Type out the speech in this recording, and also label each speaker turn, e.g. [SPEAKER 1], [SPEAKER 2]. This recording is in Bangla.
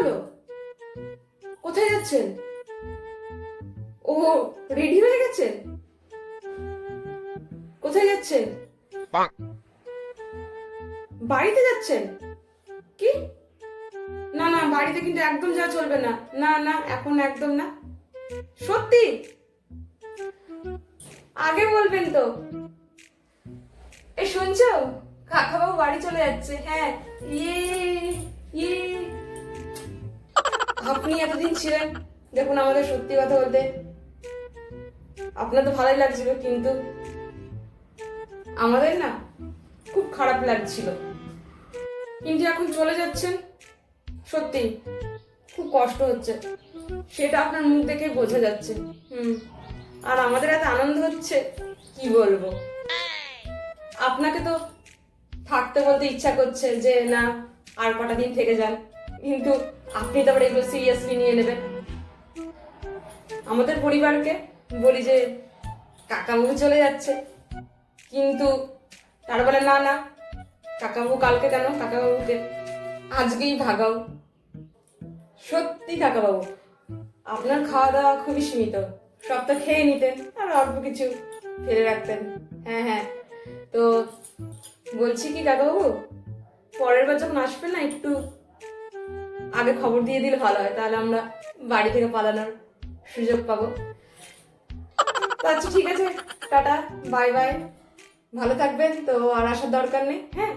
[SPEAKER 1] হলো? কোথায় যাচ্ছেন? ও রেডি হয়ে গেছেন কোথায় যাচ্ছেন? বাড়িতে যাচ্ছেন? কি? না না বাড়িতে কিন্তু একদম যাওয়া চলবে না। না না এখন একদম না। সত্যি? আগে বলবেন তো। এই শুনছো? কাকাবাবু বাড়ি চলে যাচ্ছে। হ্যাঁ ইয়ে আপনি এতদিন ছিলেন, দেখুন আমাদের সত্যি কথা বলতে আপনার তো ভালোই লাগছিল, কিন্তু আমাদের না খুব খারাপ লাগছিল। কিন্তু এখন চলে যাচ্ছেন, সত্যি খুব কষ্ট হচ্ছে। সেটা আপনার মুখ দেখে বোঝা যাচ্ছে। হুম, আর আমাদের এত আনন্দ হচ্ছে, কি বলব? আপনাকে তো থাকতে বলতে ইচ্ছা করছে যে না, আর কটা দিন থেকে যান। কিন্তু আপনি তো আবার এগুলো সিরিয়াসলি নিয়ে নেবেন। আমাদের পরিবারকে বলি যে কাকাবাবু চলে যাচ্ছে। কিন্তু তার বলে, না না কাকাবাবু কালকে কেন? কাকাবাবুকে আজকেই ভাগাও। সত্যি কাকাবাবু, আপনার খাওয়া দাওয়া খুবই সীমিত। সব তো খেয়ে নিতেন, আর অল্প কিছু ফেলে রাখতেন। হ্যাঁ হ্যাঁ। তো বলছি কি কাকাবাবু, পরের বার যখন আসবে না, একটু আগে খবর দিয়ে দিলে ভালো হয়, তাহলে আমরা বাড়ি থেকে পালানোর সুযোগ পাবো। আচ্ছা ঠিক আছে, টাটা, বাই বাই। ভালো থাকবেন, তো আর আসার দরকার নেই হ্যাঁ?